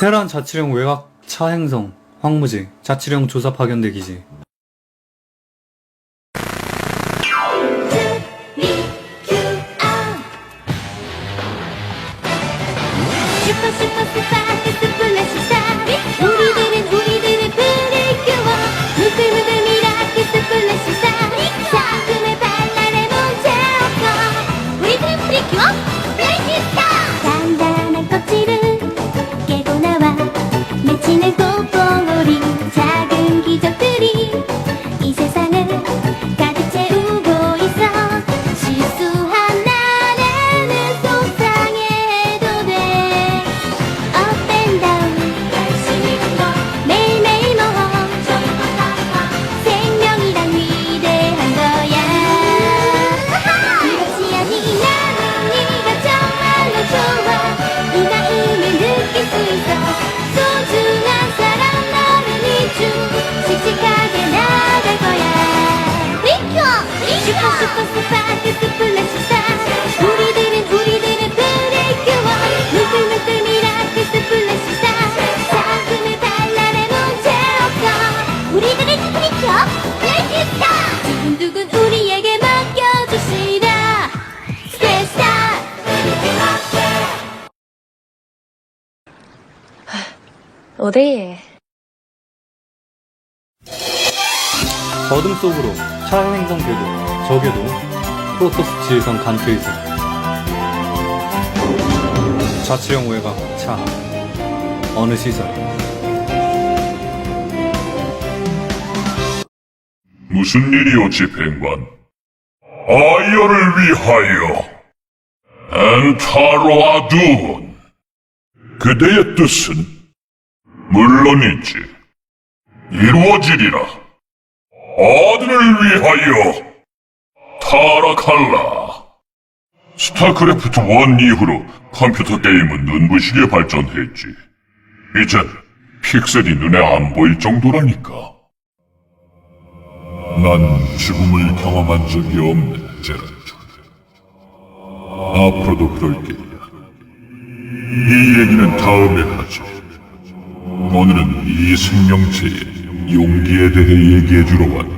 테란 자치령 외곽 차행성 황무지 자치령 조사 파견대 기지 슈 イド通り 어디? 어둠 속으로 차행성 궤도 저궤도 프로토스 지휘선 간트이즘 자치령 외곽 차 어느 시절 무슨 일이오, 집행관? 아이어를 위하여 엔타로아둔 그대의 뜻은 물론이지 이루어지리라 아들을 위하여 타라칼라 스타크래프트 1 이후로 컴퓨터 게임은 눈부시게 발전했지 이젠 픽셀이 눈에 안 보일 정도라니까 난 죽음을 경험한 적이 없네, 제라트. 앞으로도 그럴 게야. 이 얘기는 다음에 하지. 오늘은 이 생명체의 용기에 대해 얘기해 주러 왔다.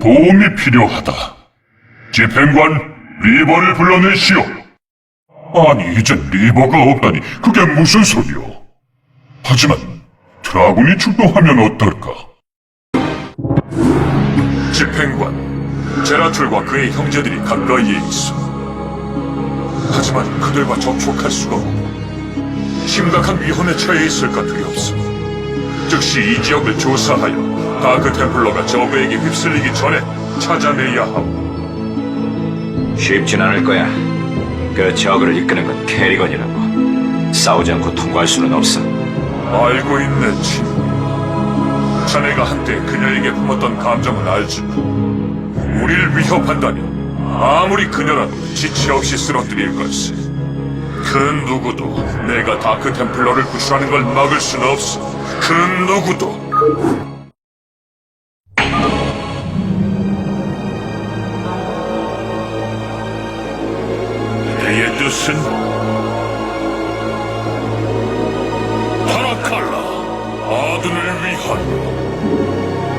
도움이 필요하다. 집행관, 리버를 불러내시오. 아니, 이젠 리버가 없다니, 그게 무슨 소리오? 하지만, 드라군이 출동하면 어떨까? 집행관, 제라툴과 그의 형제들이 가까이에 있어. 하지만 그들과 접촉할 수가 없고 심각한 위험에 처해 있을까 두렵소. 즉시 이 지역을 조사하여 다크 템플러가 저그에게 휩쓸리기 전에 찾아내야 하오. 쉽진 않을 거야. 그 저그를 이끄는 건 캐리건이라고. 싸우지 않고 통과할 수는 없어. 알고 있네, 친구. 자네가 한때 그녀에게 품었던 감정은 알지만 우리를 위협한다면 아무리 그녀라도 지체 없이 쓰러뜨릴 걸세. 그 누구도 내가 다크 템플러를 구출하는 걸 막을 수는 없어. 그 누구도. 그의 뜻은 타라칼라 아둔을 위하여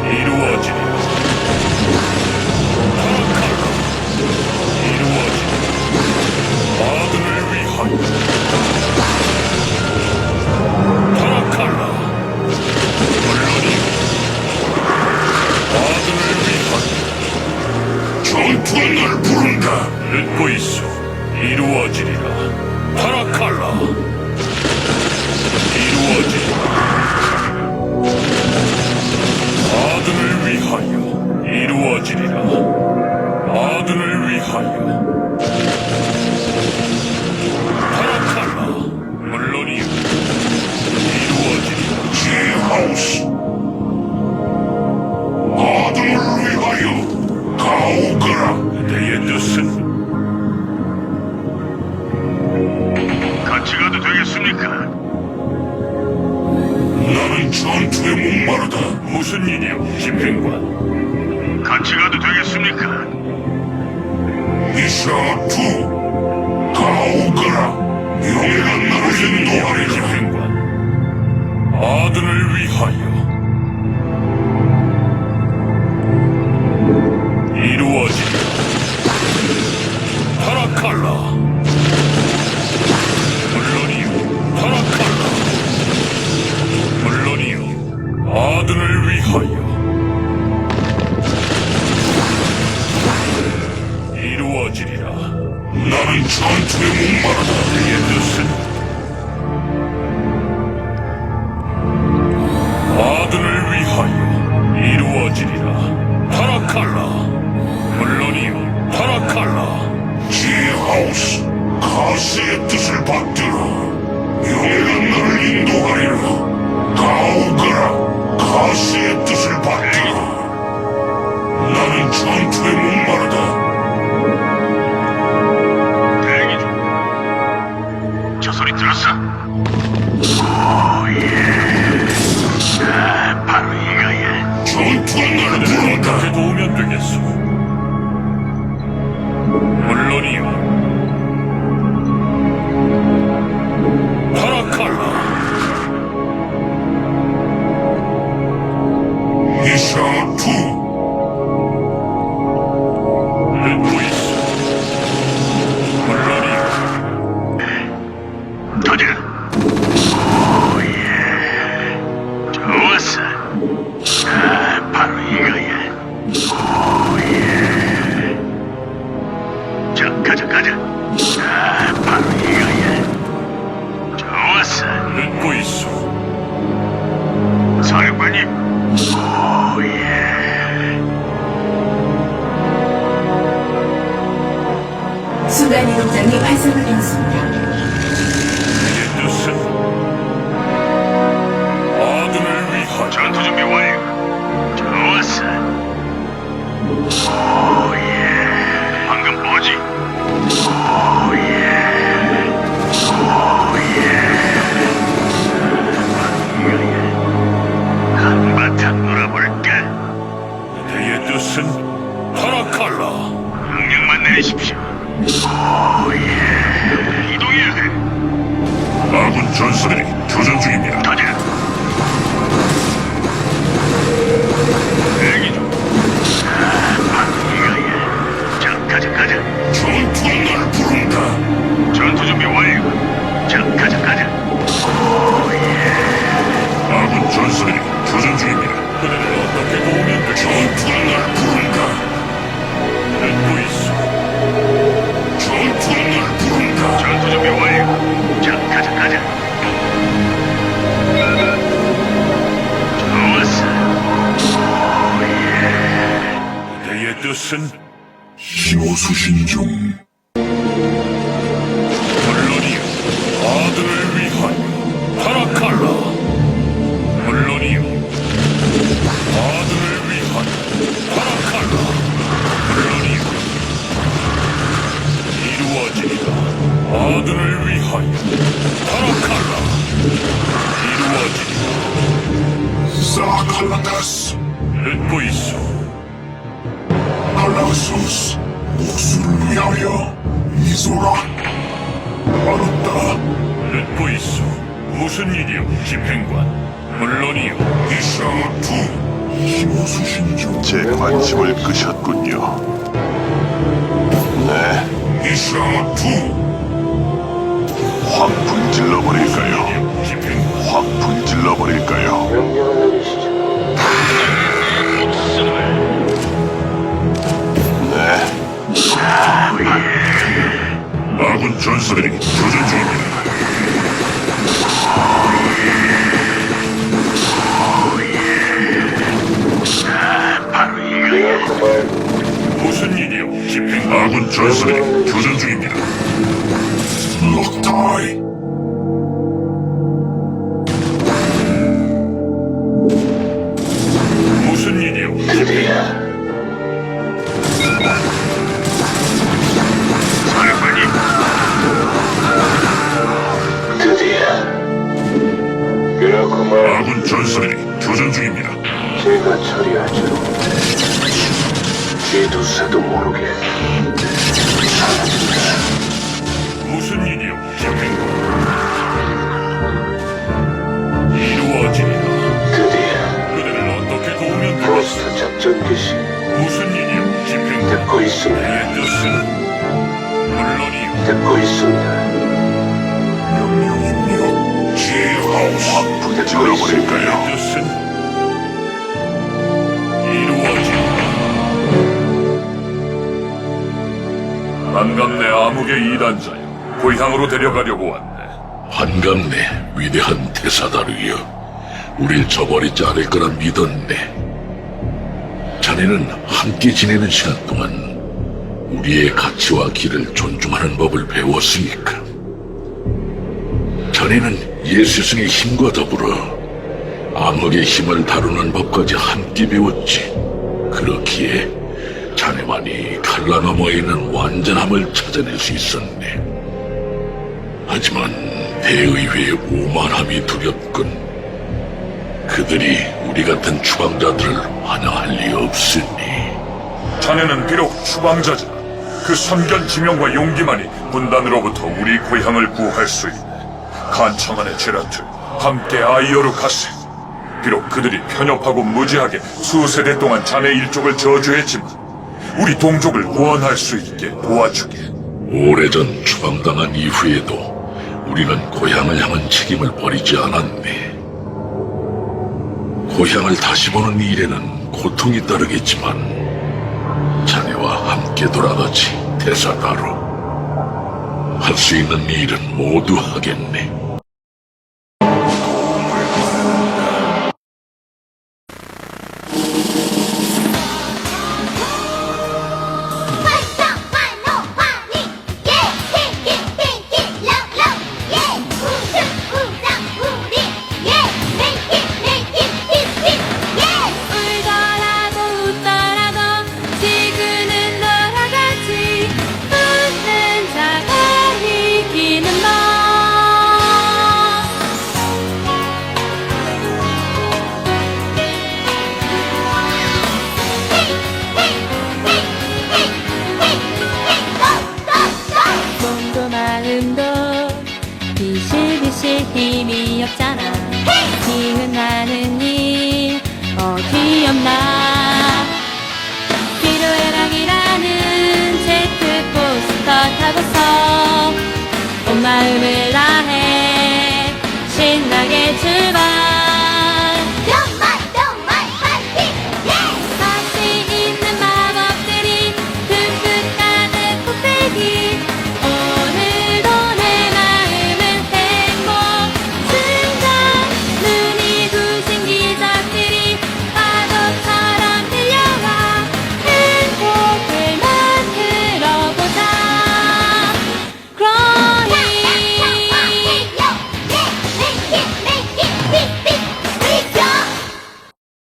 이루어지리 전투가 날 부른다. 듣고 있어. 이루어지리라. 타라칼라. 이루어지리라. 아둔을 위하여 이루어지리라. 아둔을 위하여 Ghost. 전투에 목마르다. 그의 뜻은 아들을 위하여 이루어지리라. 타라칼라. 물론이요, 타라칼라. 지하우스, 가스의 뜻을 받들어. 명예가 너를 인도하리라. 가오거라, 아군 전사들이 교전 중입니다. 가자. 대기 중. 이거야. 자, 가자, 가자. 전투가 날 부른다. 전투 준비 완료. 자, 가자, 가자. 아군 전사들이 교전 중입니다. 그들을 어떻게 도우면 돼? 전투가 날 듣고 있어. 무슨 일이요, 집행관? 물론이요. 이샤투. 신호수신 중 제 관심을 끄셨군요. 네, 이샤투. 확 불질러 버릴까요? 확 불질러 버릴까요? 네, 아군 전사들이 교전 중입니다. 무슨 일이요? 집행 아군 전사들이 교전 중입니다. 럭타이 반갑네 암흑의 이단자여. 고향으로 데려가려고 왔네. 반갑네, 위대한 테사다르여. 우릴 저버리지 않을 거라 믿었네. 자네는 함께 지내는 시간 동안 우리의 가치와 길을 존중하는 법을 배웠으니까. 자네는 예수승의 힘과 더불어 암흑의 힘을 다루는 법까지 함께 배웠지. 그렇기에 자네만이 칼라 너머에 있는 완전함을 찾아낼 수 있었네. 하지만 대의회의 오만함이 두렵군. 그들이 우리 같은 추방자들을 환영할 리 없으니 자네는 비록 추방자지만 그 선견 지명과 용기만이 분단으로부터 우리 고향을 구할 수 있네. 간청한의 제라트, 함께 아이어로 가세. 비록 그들이 편협하고 무지하게 수세대 동안 자네 일족을 저주했지만 우리 동족을 구원할 수 있게 도와주게. 오래전 추방당한 이후에도 우리는 고향을 향한 책임을 버리지 않았네. 고향을 다시 보는 일에는 고통이 따르겠지만 자네와 함께 돌아가지 대사다로 할 수 있는 일은 모두 하겠네. 비실비실 힘이 없잖아. 힘은 하는 일 어디 없나? 필요해랑이라는 제트 포스터 타고서 온 마음을